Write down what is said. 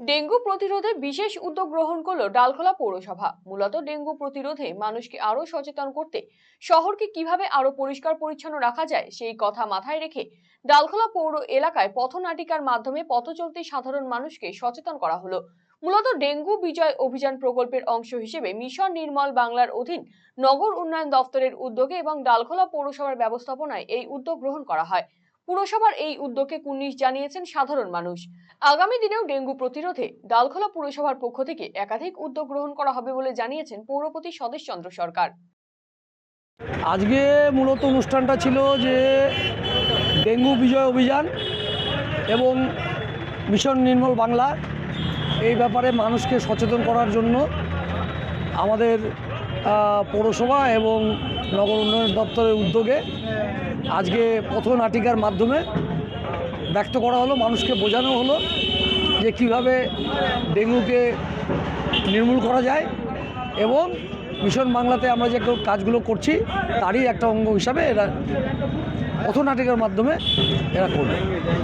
Dengue প্রতিরোধে বিশেষ উদ্যোগ গ্রহণ করল ডালখোলা পৌরসভা। মূলত ডেঙ্গু প্রতিরোধে মানুষকে আরও সচেতন করতে শহরকে কীভাবে আরও পরিষ্কার পরিচ্ছন্ন রাখা যায় সেই কথা মাথায় রেখে ডালখোলা পৌর এলাকায় পথনাটিকার মাধ্যমে পথ চলতি সাধারণ মানুষকে সচেতন করা হলো। মূলত ডেঙ্গু বিজয় অভিযান প্রকল্পের অংশ হিসেবে মিশন নির্মল বাংলার অধীন নগর উন্নয়ন দপ্তরের উদ্যোগে এবং ডালখোলা পৌরসভার ব্যবস্থাপনায় এই উদ্যোগ গ্রহণ করা হয়। পুরসভার এই উদ্যোগকে কুর্নিশ জানিয়েছেন সাধারণ মানুষ। আগামী দিনেও ডেঙ্গু প্রতিরোধে ডালখোলা পুরসভার পক্ষ থেকে একাধিক উদ্যোগ গ্রহণ করা হবে বলে জানিয়েছেন পৌরপতি স্বদেশ চন্দ্র সরকার। আজকে মূলত অনুষ্ঠানটা ছিল যে ডেঙ্গু বিজয় অভিযান এবং মিশন নির্মল বাংলা এই ব্যাপারে মানুষকে সচেতন করার জন্য আমাদের পৌরসভা এবং নগর উন্নয়ন দপ্তরের উদ্যোগে আজকে পথনাটিকার মাধ্যমে ব্যক্ত করা হলো, মানুষকে বোঝানো হলো যে কীভাবে ডেঙ্গুকে নির্মূল করা যায় এবং মিশন বাংলাতে আমরা যে কাজগুলো করছি তারই একটা অঙ্গ হিসাবে এরা পথনাটিকার মাধ্যমে এরা করবে।